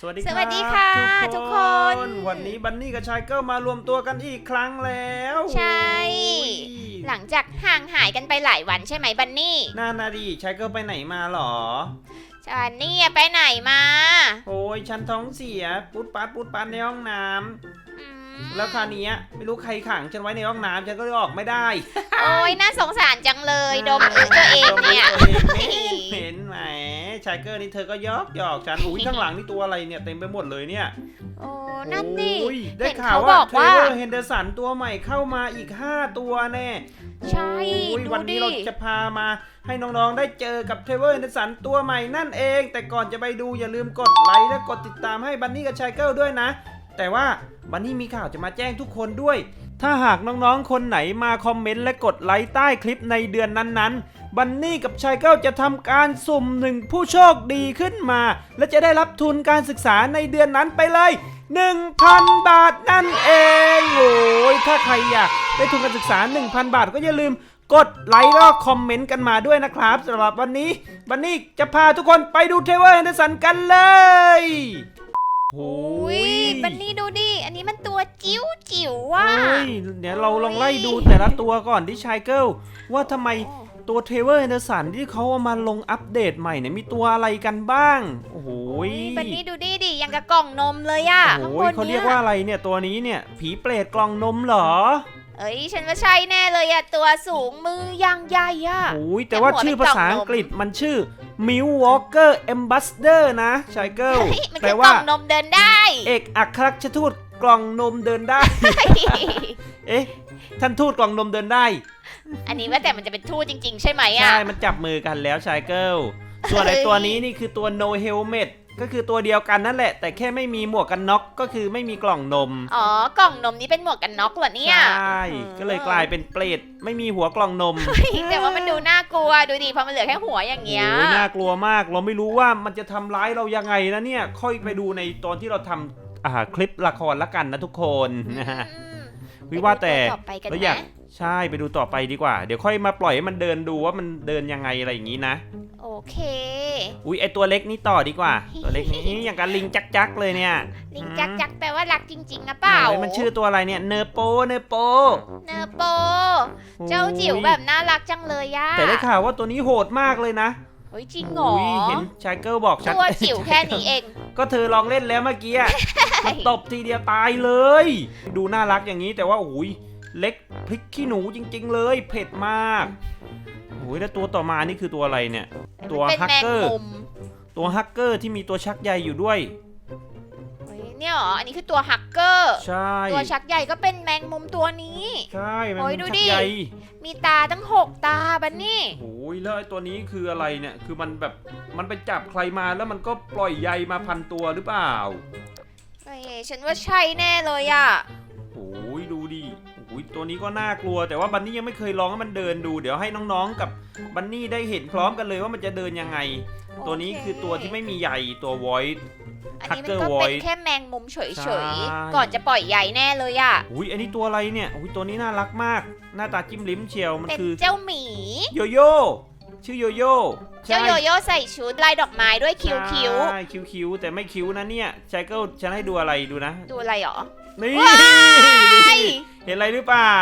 สวัสดีสวัสดีค่ะรับทุกคน วันนี้บันนี่กับชายเกิลมารวมตัวกันอีกครั้งแล้ว ใช่โอ้ยหลังจากห่างหายกันไปหลายวันใช่ไหมบันนี่น่านาดีชายเกิลไปไหนมาหรอบันนี่ไปไหนมา โอ้ยฉันท้องเสียปุ๊ดปัดปุ๊ดปัดในห้องน้ำอืมแล้วคราวเนี้ยไม่รู้ใครขังฉันไว้ในห้องน้ำฉันก็เลยออกไม่ได้ โอ้ยน่าสงสารจังเลย ดมอึตัวเองเนี่ยดมตัวเองเห็นไหม ชายเกิลนี่เธอก็ยอกหยอกฉันอุ้ยข้างหลังนี่ตัวอะไรเนี่ยเต็มไปหมดเลยเนี่ยโอ้นั่นดิโอ้ยได้เห็นข่าวเขาบว่าอกเทรว่าเวอร์เฮนเดอร์สันตัวใหม่เข้ามาอีก 5 ตัวแน่ใช่โอ้ยดูวันนี้ดิ เราจะพามาให้น้องๆได้เจอกับเทรเวอร์เฮนเดอร์สันตัวใหม่นั่นเอง แต่ก่อนจะไปดูอย่าลืมกดไลค์และกดติดตามให้บันนี่กับชายเกิลด้วยนะ แต่ว่าบันนี่มีข่าวจะมาแจ้งทุกคนด้วย ถ้าหากน้องๆ คนไหนมาคอมเมนต์และกดไลค์ใต้คลิปในเดือนนั้นๆ บันนี่กับชายเกิลจะทำการสุ่มหนึ่งผู้โชคดีขึ้นมา และจะได้รับทุนการศึกษาในเดือนนั้นไปเลย 1,000 บาทนั่นเองโอ้ยถ้าใครอยากได้ทุนการศึกษา 1,000 บาทก็อย่าลืมกดไลค์แล้วคอมเมนต์กันมาด้วยนะครับสำหรับวันนี้ บันนี่จะพาทุกคนไปดูเทเวอร์แฮนเดอร์สันกันเลย โอ้อุ้ยบันนี่ดูดิ อันนี้มันตัวจิ๋วจิ๋วๆว่ะเฮ้ยเดี๋ยวเราลองไล่ดูแต่ละตัวก่อนที่ชายเกิลว่าทำไมตัวเทเวอร์แฮนเดอร์สันที่เขาเอามาลงอัปเดตใหม่เนี่ยมีตัวอะไรกันบ้าง โอ้โหอุ้ยบันนี่ดูดิดิยังกับกล่องนมเลยอะโอ้ข้างโหบนเขาเรีเนี่ยกว่าอะไรเนี่ยตัวนี้เนี่ย ผีเปรตกล่องนมเหรอ เอ้ยฉันว่าใช่แน่เลยอะตัวสูงมือยางใหญ่อะโอ้ยแต่ว่าแต่หัวชื่อเป็นภากล่องษานมอังกฤษมันชื่อ Mill Walker Ambassador นะชายเกิลเฮ้ยมันแปลคือกล่ว่าองนมเดินได้ เอกอัครราชทูตกล่องนมเดินได้ เอ๊ะท่านทูตกล่องนมเดินได้ อันนี้ว่าแต่มันจะเป็นทูตจริง ๆ ใช่ไหมอะใช่ มันจับมือกันแล้วชายเกิลส่วนไอตัวนี้นี่คือตัว no helmet ก็คือตัวเดียวกันนั่นแหละ แต่แค่ไม่มีหมวกกันน็อกก็คือไม่มีกล่องนมอ๋อกล่องนมนี้เป็นหมวกกันน็อกเหรอเนี่ยใช่ก็เลยกลายเป็นเปรตไม่มีหัวกล่องนมเฮ้ยแต่ว่ามันดูน่ากลัวดูดิเพราะมันเหลือแค่หัวอย่างเงี้ยโอ้ยน่ากลัวมากเราไม่รู้ว่ามันจะทำร้ายเรายังไงนะเนี่ยค่อยไปดูในตอนที่เราทำอ่าคลิปละครละกันนะทุกคนนะฮะอืม วิว่าแต่ไปดูตัวต่อไปกันเราไหอยามกใช่ไปดูต่อไปดีกว่า เดี๋ยวค่อยมาปล่อยให้มันเดินดูว่ามันเดินยังไงอะไรอย่างนี้นะ โอเค อุ้ยไอตัวเล็กนี่ต่อดีกว่า ตัวเล็กนี้อย่างกับลิงจักจักๆเลยเนี่ยลิงจักจักแปลว่ารักจริงๆนะเปล่าไหนมันชื่อตัวอะไรเนี่ยเนโปเนโปเนอโป เจ้าจิ๋วแบบน่ารักจังเลยย่าแต่ได้ข่าวว่าตัวนี้โหดมากเลยนะเฮ้ยจริงเหรออุ้ยเห็นชายเกิลบอกชัดตัวจิ๋วแค่นี้เอง ก็เธอลองเล่นแล้วเมื่อกี้อะมันตบทีเดียวตายเลย ดูน่ารักอย่างนี้แต่ว่าโอ้ยเล็กพริกขี้หนูจริง ๆ เลย เผ็ดมากโอ้ยแล้วตัวต่อมานี่คือตัวอะไรเนี่ย ตัวเป็นฮักแมงเกอร์ มุมตัวฮักเกอร์ที่มีตัวชักใยอยู่ด้วย เฮ้ยเนี่ยเหรอ อันนี้คือตัวฮักเกอร์ ใช่ตัวชักใหญ่ก็เป็นแมงมุมตัวนี้ ใช่มันโอ้ยเป็นดูชักดิใยมีตาตั้งหกตาบันนี่ โอ้ยแล้วไอ้ตัวนี้คืออะไรเนี่ย คือมันแบบมันไปจับใครมาแล้วมันก็ปล่อยใยมาพันตัวหรือเปล่าเฮ้ยฉันว่าใช่แน่เลยอะโอ้ยดูดิโอ้ยตัวนี้ก็น่ากลัว แต่ว่าบันนี่ยังไม่เคยลองให้มันเดินดู เดี๋ยวให้น้องๆกับบันนี่ได้เห็นพร้อมกันเลยว่ามันจะเดินยังไง ตัวนี้คือตัวที่ไม่มีใยตัว void อันนี้มัน Hacker ก็เป็น Void แค่แมงมุมเฉใช่ ยๆ ก่อนจะปล่อยใหญ่แน่เลยอะ อุ้ยอันนี้ตัวอะไรเนี่ยอุ้ยตัวนี้น่ารักมาก หน้าตาจิ้มลิ้มเชียวมันเป็นคือเจ้าหมี โยโย่ชื่อโยโย่เจ้าโยโย่ใส่ชุดลายดอกไม้ด้วยคิ้วคิ้วใช่คิ้วคิ้วแต่ไม่คิ้วนะเนี่ยชายเกิลฉันให้ดูอะไรดูนะๆดูอะไรหรอ นี่ว้ายเห็นอะไรหรือเปล่า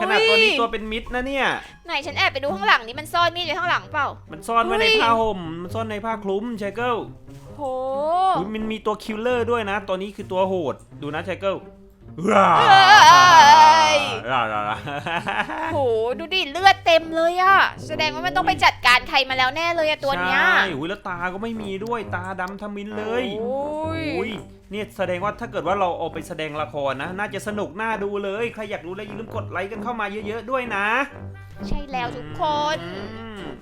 ขนาดตัวนี้อุ๊ยตัวเป็นมิดนะเนี่ย ไหนฉันแอบไปดูข้างหลังนี่มันซ่อนมีดไว้ข้างหลังเปล่า มันซ่อนไว้อุ๊ยในผ้าห่มมันซ่อนในผ้าคลุมชายเกิล โห อุ๊ยมันมีตัวคิลเลอร์ด้วยนะ ตัวนี้คือตัวโหด ดูนะชายเกิล เอ้ยร่าร่าร่าโหดูดิเลือดเต็มเลยอะแสดงว่ามันต้องไปจัดการใครมาแล้วแน่เลยอะตัวเนี้ยใช่อุ๊ยแล้วตาก็ไม่มีด้วยตาดำทมินเลยโอ้ยเนี่ยแสดงว่าถ้าเกิดว่าเราเอาไปแสดงละครนะ น่าจะสนุกน่าดูเลย ใครอยากรู้แล้วอย่าลืมกดไลค์กันเข้ามาเยอะๆด้วยนะ ใช่แล้วทุกคน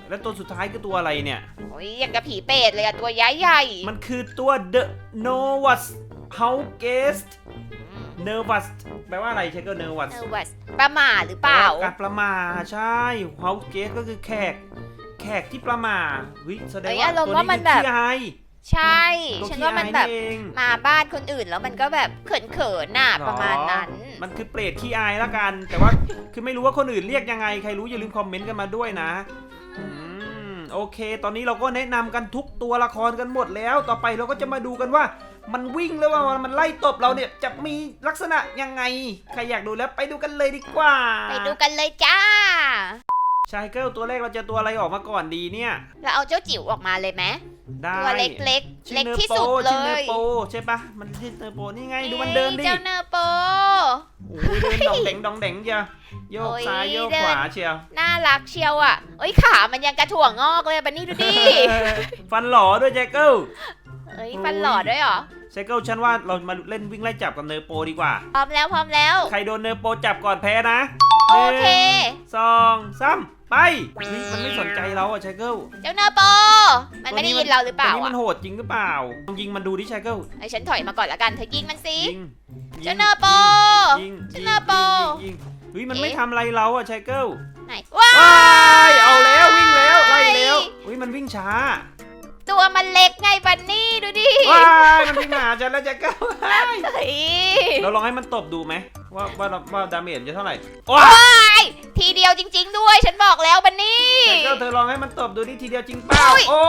แล้วตัวสุดท้ายคือตัวอะไรเนี่ยโอ้ยอย่างกับผีเปรตเลยอะตัวใหญ่ใหญ่ มันคือตัว The Novas h o u g e s t Novus Hauguest Nervous แปลว่าอะไรใช่ก็ Nervous เนอร์วัสประหม่าหรือเปล่า การประมาทใช่ Hauguest ก็คือแขก แขกที่ประมาทเฮ้ยแสดงเอ้ยว่าอารมณ์ตัวว่ามันี้นคือแบบขี้อายใช่ตัวฉันขี้ว่าอามันยแบบนี่เองมาบ้านคนอื่นแล้วมันก็แบบเขินๆน่ะประมาณนั้นอ๋อมันคือเปรตขี้อายละกัน แต่ว่าคือไม่รู้ว่าคนอื่นเรียกยังไง ใครรู้อย่าลืมคอมเมนต์กันมาด้วยนะอืม โอเค ตอนนี้เราก็แนะนำกันทุกตัวละครกันหมดแล้ว ต่อไปเราก็จะมาดูกันว่า มันวิ่งแล้วว่ามันไล่ตบเราเนี่ยจะมีลักษณะยังไง ใครอยากดูแล้วไปดูกันเลยดีกว่า ไปดูกันเลยจ้า ชายเกิลตัวแรกเราจะตัวอะไรออกมาก่อนดีเนี่ย เราเอาเจ้าจิ๋วออกมาเลยไหมได้ตัวเล็กๆชื่อเล็กนอร์ที่โปสุดเลชื่อเนอยร์โปใช่ปะมันชื่อเนอร์โปนี่ไงดูมันเดินดิเจ้าเนอร์โปโอ้ยเดินดองแดงดองแดงเชียวโยกโอ้ยซ้ายโยกเดินขวาเชียวน่ารักเชียวอะเอ้ยขามันยังกระถั่วงอกเลยบันนี่ดูดิฟันหล่อด้วยแจ็คเกิลเอ้ยฟันหล่อด้วยเหรอแจ็คเกิลฉันว่าเรามาเล่นวิ่งไล่จับกับเนอร์โปดีกว่าพร้อมแล้วพร้อมแล้ว ใครโดนเนอร์โปจับก่อนแพ้นะโอเคหนึ่งสองสามไปเฮ้ยมันไม่สนใจเราอะแจ็คเกิลเจ้าเนอร์โป มันไม่ได้ยินเราหรือเปตัวล่านี้มัอะนโหดจริงหรือเปล่าลองยิงมันดูดิแจ็คเกิลไอ้ฉันถอยมาก่อนละกันเธอยิงมันสิยิงเจ้าเนอร์โปยิงเจ้ายิงเนอร์โปยิงยิงเฮ้ยมันเอ๊ะไม่ทำอะไรเราอะแจ็คเกิลไหนว้าว้ายเอาแล้ววิ่งแล้วไล่แล้วเฮ้ยมันวิ่งช้า ตัวมันเล็กไงบันนี่ดูดิว้ายมันวิ่งมาหาฉันแล้วแจ็คเกิลเฮ้ยเราลองให้มันตบดูไหมว่าว่าว่าดาเมจจะเท่าไหร่โอ้ยว้ายทีเดียวจริง ๆ ด้วยฉันบอกแล้วบันนี่แจ็คเกิลเธอลองให้มันตบดูนี่ทีเดียวจริงเปล่าอุ๊ย โอ้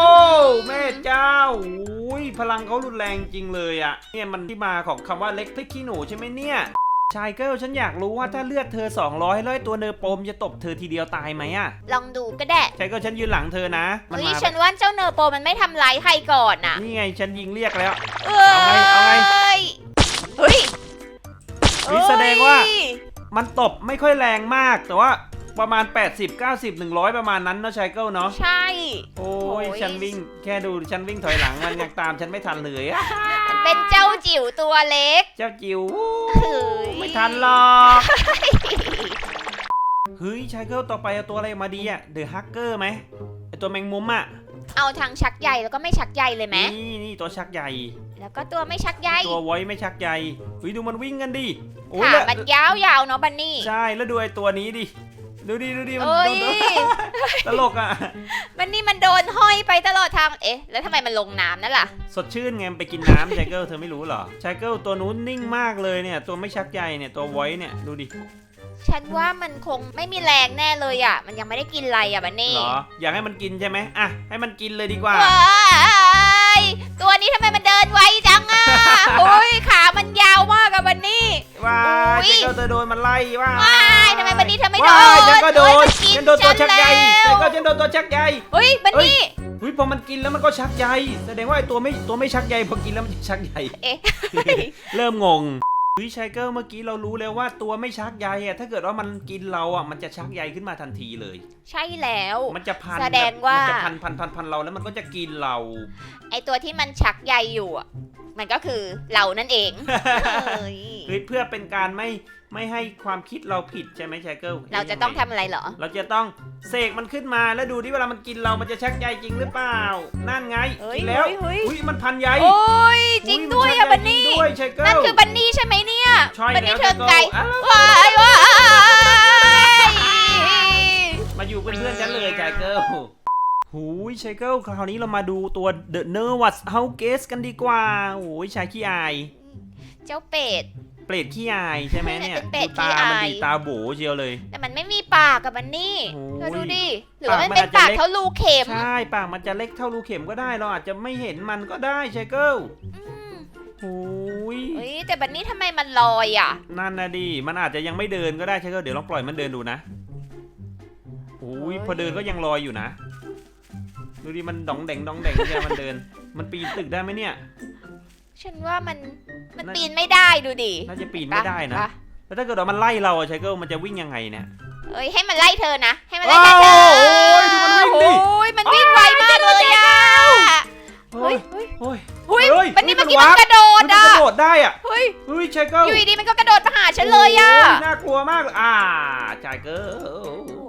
แม่เจ้าอุ้ยพลังเขารุนแรงจริงเลยอะเนี่ยมันที่มาของคำว่าเล็กพริกขี้หนูใช่ไหมเนี่ย ชายเกิลฉันอยากรู้ว่าถ้าเลือดเธอ 200แล้วไอ้ตัวเนอร์โปมจะตบเธอทีเดียวตายไหมอะลองดูก็ได้ชายเกิลฉันยืนหลังเธอนะ มันเฮ้ยมาฉันว่าเจ้าเนอร์โปมันไม่ทำร้ายใครก่อนน่ะ นี่ไงฉันยิงเรียกแล้ว เอ้ยเอาไงเฮ้ยเฮ้ยแสดงว่า เอ้ยมันตบไม่ค่อยแรงมาก แต่ว่าประมาณ 80 90 100 ประมาณนั้นเนาะชายเกิลเนาะใช่ โอ้ยโอ้ย ฉันวิ่งแค่ดูฉันวิ่งถอยหลังมันยังตามฉันไม่ทันเลยอะมัน เป็นเจ้าจิ๋วตัวเล็ก เจ้าจิ๋วเฮ้ย ไม่ทันหรอกเฮ้ยชายเกิลต่อไปเอาตัวอะไรมาดีอะเดอะฮักเกอร์ไหมไอตัวแมงมุมอะเอาทางชักใหญ่แล้วก็ไม่ชักใหญ่เลยไหมนี่นี่ตัวชักใหญ่ แล้วก็ตัวไม่ชักใหญ่ตัวไว้ไม่ชักใหญ่เฮ้ยดูมันวิ่งกันดิโอ้ยขาแล้วมันยาวๆเนาะบันนี่ใช่แล้วดูไอตัวนี้ดิ ดูดิดูดิมันเอ้ยโดนตลกอะบันนี่มันโดนห้อยไปตลอดทาง เอ๊ะ แล้วทำไมมันลงน้ำนั่นล่ะ สดชื่นไงมันไปกินน้ำชายเกิลเธอไม่รู้เหรอชายเกิลตัวนู้นนิ่งมากเลยเนี่ย ตัวไม่ชักใยเนี่ยตัวไว้เนี่ยดูดิฉันว่ามันคงไม่มีแรงแน่เลยอะ มันยังไม่ได้กินอะไรอะบันนี่เหรอ อยากให้มันกินใช่ไหมอะให้มันกินเลยดีกว่า ว้ายตัวนี้ทำไมมันเดินไวจังอะ โอ้ยขามันยาวมากอะบันนี่ ว้า ยอุ๊ยชายเกิลเธอโดนมันไล่ว้าว้ายทำไมบันนี่เธอไม่โดว้ายนฉันก็โดเอ้ยนมันกิฉันโดนตัวชักใยฉัชายนเกิแล้ลฉันโดนตัวชักใยเฮ้ยบันนี่เฮ้ยพอมันกินแล้วมันก็ชักใยแสดงว่าไอตัวไม่ตัวไม่ชักใยพอกินแล้วมันจะชักใยเอ๊ะเริ่มงงวิชายเกิลเมื่อกี้เรารู้แล้วว่าตัวไม่ชักใยอะถ้าเกิดว่ามันกินเราอะมันจะชักใยขึ้นมาทันทีเลย ใช่แล้ว มันจะพันแสดงว่านจะพันพันพันพันเราแล้วมันก็จะกินเรา ไอตัวที่มันชักใยอยู่อะมันก็คือเรานั่นเอง เอ้ยเฮ้ยเพื่อเป็นการไม่ไม่ให้ความคิดเราผิดใช่ไหมชายเกิลเราจะต้องทำอะไรเหรอ เราจะต้องเสกมันขึ้นมาแล้วดูที่เวลามันกินเรามันจะชักใยจริงหรือเปล่า นั่นไงเฮ้ยกินแล้วเฮ้ยเฮ้ย อุ้ยมันพันใยโอ้ยจริงด้วยมัอะชักใยบันนี่จริงด้วยชายเกิล นั่นคือบันนี่ใช่ไหมเนี่ยใช่บันแล้นี่วเธอไก่อ้าวว้ายว้ายมาอยู่เป็นเพื่อนฉันเลยชายเกิลหูยชายเกิลคราวนี้เรามาดูตัว The Nervous House Guest กันดีกว่าโอ้ยชายขี้อาย เจ้าเป็ด เปรตขี้อายใช่ไหมเนี่ยเป็นเป็ดดูตาขี้อายมันดีตาโบเชียวเลย แต่มันไม่มีปากกับบันนี่โอ้ยเธอดูดิหรือว่ามันปากมันเป็นปากอาจจะเล็ก เท่ารูเข็มใช่ปากมันจะเล็กเท่ารูเข็มก็ได้เราอาจจะไม่เห็นมันก็ได้ชายเกิลอืมโอ้ยเฮ้ยแต่บันนี่ทำไมมันลอยอะ นั่นนะดิมันอาจจะยังไม่เดินก็ได้ชายเกิลเดี๋ยวลองปล่อยมันเดินดูนะโอ้ยเฮ้ยพอเดินก็ยังลอยอยู่นะ ดูดิมันดองแดงดองแดงเนี่ยมันเดิน มันปีนตึกได้ไหมเนี่ย ฉันว่ามันมันน่าปีนไม่ได้ดูดิน่าจะปีนไม่ได้นะปแล้วถ้าเกิดว่ามันไล่เราอะชายเกิลมันจะวิ่งยังไงเนี่ยเอ้ยให้มันไล่เธอนะ ให้มันไล่เธอว้าวโอ้ยดูมันวิ่งดิโอ้ยมันวิ่งไวมากเลยอะเฮ้เฮ้ยยเฮ้ยโอ้ยเฮ้ยเฮ้ยมันนี่เฮ้เมื่ยอกี้มันมันกระโดมัดนจะอะกระโดดได้อะเฮ้ยเฮ้ยชายเกิลอยู่ดีๆมันก็กระโดดมาหาฉันเลยอะโยน่ากลัวมากเลยอ่าชายเกิล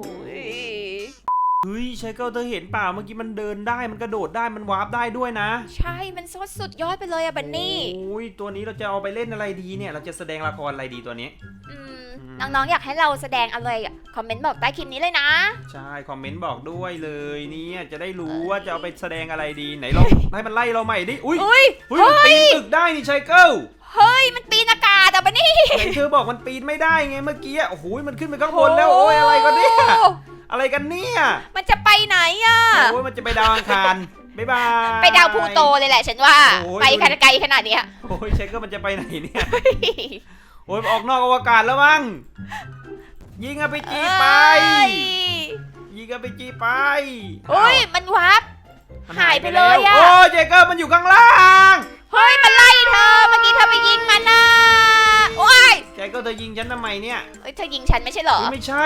เฮ้ยชายเกิลเธอเห็นเปล่าเมื่อกี้มันเดินได้มันกระโดดได้มันวาร์ปได้ด้วยนะใช่มันสุดสุดยอดไปเลยอะบันนี่โอ้ยตัวนี้เราจะเอาไปเล่นอะไรดีเนี่ย เราจะแสดงละครอะไรดีตัวนี้อืมอืมน้องๆอยากให้เราแสดงอะไรอะคอมเมนต์บอกใต้คลิปนี้เลยนะ ใช่ คอมเมนต์บอกด้วยเลยเนี่ยจะได้รู้ว่าจะเอาไปแสดงอะไรดีไหนลองให้มันไล่เราใหม่ดิอุ้ยอุ้ยเฮ้ยมันปีนตึกได้นี่ชายเกิลเฮ้ยมันปีนอากาศอะบันนี่ไหนเธอบอกมันปีนไม่ได้ไงเมื่อกี้อะโอ้โหมันขึ้นไปข้างบนแล้วโอ้ยอะไรกันเนี่ย อะไรกันเนี่ยมันจะไปไหนอะ โอ้ยมันจะไปดาวอังคารบ๊ายบาย ไปดาวพลูโตเลยแหละฉันว่า โอ้ย ไปขนาดไกลขนาดเนี้ย โอ้ยเชคเกอร์มันจะไปไหนเนี่ยโอ้ยออกนอกอวกาศแล้วมั้งยิงอไปจีไป เอ้ยยิงอไปจีไปเฮ้ยมันวับ มันหายไปเลยอะ โอ้ยเชคเกอร์มันอยู่ข้างล่างเฮ้ยมันไล่เธอ เมื่อกี้เธอไปยิงมันนะโอ้ยเชคเกอร์เธอยิงฉันทำไมเนี่ยเอ้ยเธอยิงฉันไม่ใช่เหรอเฮ้ยไม่ใช่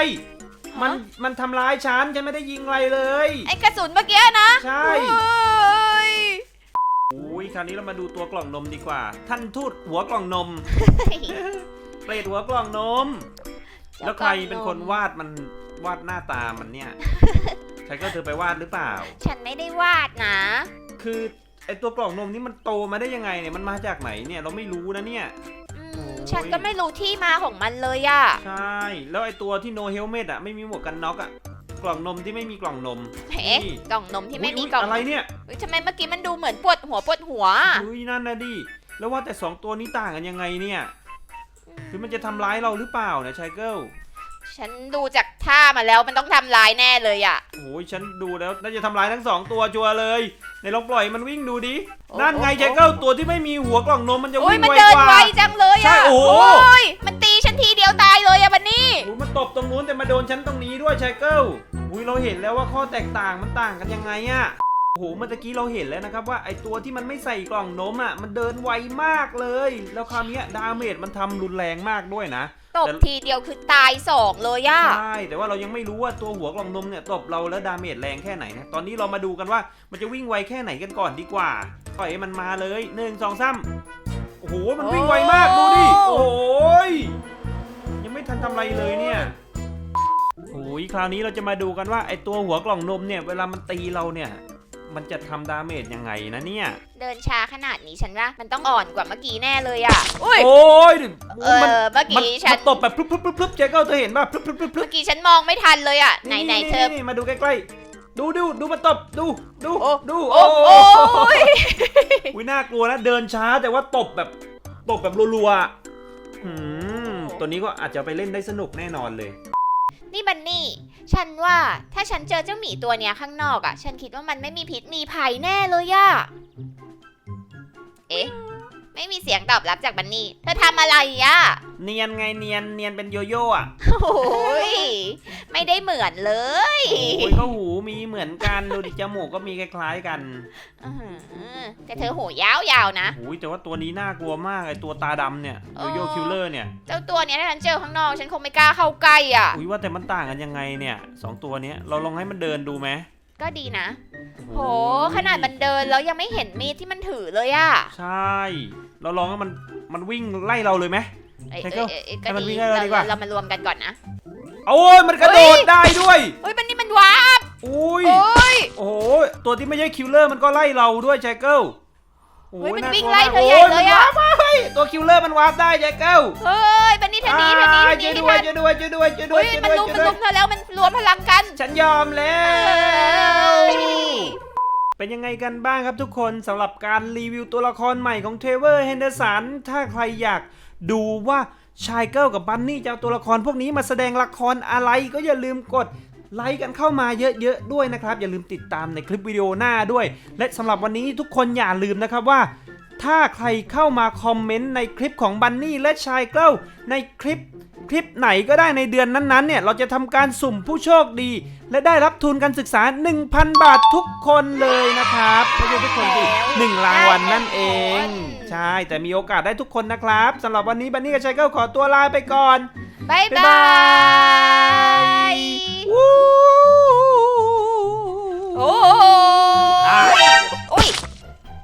มันมันทำร้ายฉันฉันไม่ได้ยิงอะไรเลย ไอ้กระสุนเมื่อกี้นะใช่ เฮ้ยอุ้ยคราวนี้เรามาดูตัวกล่องนมดีกว่า ท่านทูตหัวกล่องนม เปรตหัวกล่องนม แล้วใครเป็นคนวาดมันวาดหน้าตามันเนี่ยใครก็เธอไปวาดหรือเปล่า ฉันไม่ได้วาดนะ คือไอตัวกล่องนมนี่มันโตมาได้ยังไงเนี่ยมันมาจากไหนเนี่ยเราไม่รู้นะเนี่ยอืมโอ้ย ฉันก็ไม่รู้ที่มาของมันเลยอะใช่ แล้วไอตัวที่โนเฮลเมตอะไม่มีหมวกกันน็อกอะ กล่องนมที่ไม่มีกล่องนมเอ๊ะนี่กล่องนมที่ไม่มีอุ๊ยกล่องอะไรเนี่ยเฮ้ยทำไมเมื่อกี้มันดูเหมือนปวดหัวปวดหัว อุ้ยนั่นนะดิ แล้วว่าแต่สองตัวนี้ต่างกันยังไงเนี่ย คือมันจะทำร้ายเราหรือเปล่าเนี่ยชายเกิล ฉันดูจากท่ามาแล้วมันต้องทำลายแน่เลยอะโอ้ยฉันดูแล้วน่าจะทำร้ายทั้งสองตัวชัวร์เลย ในลองปล่อยมันวิ่งดูดิโอ้นั่นไงโอ้ชายเกิลตัวที่ไม่มีหัวกล่องนมมันจะโอ้ยวิ่งมันไวเดินกว่า ไวจังเลยใช่อะโอ้โห ยมันตีฉันทีเดียวตายเลยอะบันนี่ โอ้ยมันตบตรงนู้นแต่มาโดนฉันตรงนี้ด้วยชายเกิลอุ้ยเราเห็นแล้วว่าข้อแตกต่างมันต่างกันยังไงอะโอ้โหเมื่อตะกี้เราเห็นแล้วนะครับว่าไอตัวที่มันไม่ใส่กล่องนมอะมันเดินไวมากเลย แล้วคราวเนี้ยดาเมจมันทำรุนแรงมากด้วยนะตบแต่ทีเดียวคือตายสองเลยอะใช่แต่ว่าเรายังไม่รู้ว่าตัวหัวกล่องนมเนี่ยตบเราแล้วดาเมจแรงแค่ไหนนะตอนนี้เรามาดูกันว่ามันจะวิ่งไวแค่ไหนกันก่อนดีกว่าปล่อยให้มันมาเลยหนึ่งสองสามโอ้โหมันวิ่งไวมากดูดิโอ้ยยังไม่ทันทำอะไรเลยเนี่ยโอ้ยคราวนี้เราจะมาดูกันว่าไอตัวหัวกล่องนมเนี่ยเวลามันตีเราเนี่ย มันจะทำดาเมจยังไงนะเนี่ย เดินช้าขนาดนี้ฉันว่ามันต้องอ่อนกว่าเมื่อกี้แน่เลยอะอุ้ย โอ้ยเอมันอเมื่อมันกี้ฉัมันนตบแบบพลุบพลุบพลุบพลุบเจ๊ก็เธอเห็นป่ะพลุบพลุบพลุบพลุเมื่บอกี้ฉันมองไม่ทันเลยอะไหนไหนเธอ นี่มาดูใกล้ๆ ดูดูดูมันตบดูดูโอ้ ดูโอ้โอ้โอ้ยอุ้ยน่ากลัวนะเดินช้าแต่ว่าตบแบบตบแบบรัวๆอะอืมตัวนี้ก็อาจจะไปเล่นได้สนุกแน่นอนเลย นี่บันนี่ ฉันว่าถ้าฉันเจอเจ้าหมีตัวเนี้ยข้างนอกอะฉันคิดว่ามันไม่มีพิษมีภัยแน่เลยอะเอ๊ะ ไม่มีเสียงตอบรับจากบันนี่ เธอทำอะไรอะเนียนไงเนียนเนียนเป็นโยโย่อะโอ้ยไม่ได้เหมือนเลย โอ้ยก็หูมีเหมือนกันดูดิจมูกก็มีคล้ายๆกันอื้อหือแต่เธอหูยาวๆนะ โอ้ยแต่ว่าตัวนี้น่ากลัวมากไอตัวตาดำเนี่ยโยโย่อ๋อคิลเลอร์เนี่ยเจ้าตัวเนี้ยถ้าฉันเจอข้างนอก ฉันคงไม่กล้าเข้าใกล้อะ อุ้ยว่าแต่มันต่างกันยังไงเนี่ยสองตัวเนี้ยเราลองให้มันเดินดูไหมก็ดีนะ โห ขนาดมันเดินแล้วยังไม่เห็นมีดที่มันถือเลยอะ ใช่ เราลองให้มันมันวิ่งไล่เราเลยไหม เอ้ยใช่เอ้ก็ยเอ้ยเอ้ยให้ก็มันดีวิ่งให้เราเราดีกว่า เรามารวมกันก่อนนะ โอ้ยมันกระโดดได้ด้วยเฮ้ยมันนี่มันว้าบอุ้ยโอ้ย โอ้โหตัวที่ไม่ใช่คิลเลอร์มันก็ไล่เราด้วยแจ็คเกิลโอ้เฮ้ยมันากวิ่งกไล่เธอมากใหญ่เลยอะโมันวาร์ปเฮ้ยตัวคิลเลอร์มันวาร์ปได้แจ็คเกิลเฮ้ยบันนี่เธอหนีเธอหนีเธอหนีช่วยให้ด้วยทันช่วยด้วยช่วยด้วยช่วยด้วเฮ้ยยช่วยมันด้วยลุมช่วยด้วยมันลุมเธอแล้วมันรวมพลังกัน ฉันยอมแล้เอ้วย เป็นยังไงกันบ้างครับทุกคนสำหรับการรีวิวตัวละครใหม่ของเทเวอร์เฮนเดอร์สันถ้าใครอยากดูว่าชายเกิลกับบันนี่จะเอาตัวละครพวกนี้มาแสดงละครอะไรก็อย่าลืมกดไลค์กันเข้ามาเยอะๆด้วยนะครับ อย่าลืมติดตามในคลิปวิดีโอหน้าด้วย และสำหรับวันนี้ทุกคนอย่าลืมนะครับว่า ถ้าใครเข้ามาคอมเมนต์ในคลิปของบันนี่และชายเกล้าในคลิปคลิปไหนก็ได้ในเดือนนั้นๆเนี่ยเราจะทำการสุ่มผู้โชคดี และได้รับทุนการศึกษา 1,000 บาททุกคนเลยนะครับไม่ใช่ทุกคนที่หนึ่งรางวัลนั่นเอง ใช่แต่มีโอกาสได้ทุกคนนะครับสำหรับวันนี้บันนี่กับชายเกล้าขอตัวลาไปก่อนบายบายวู้โอ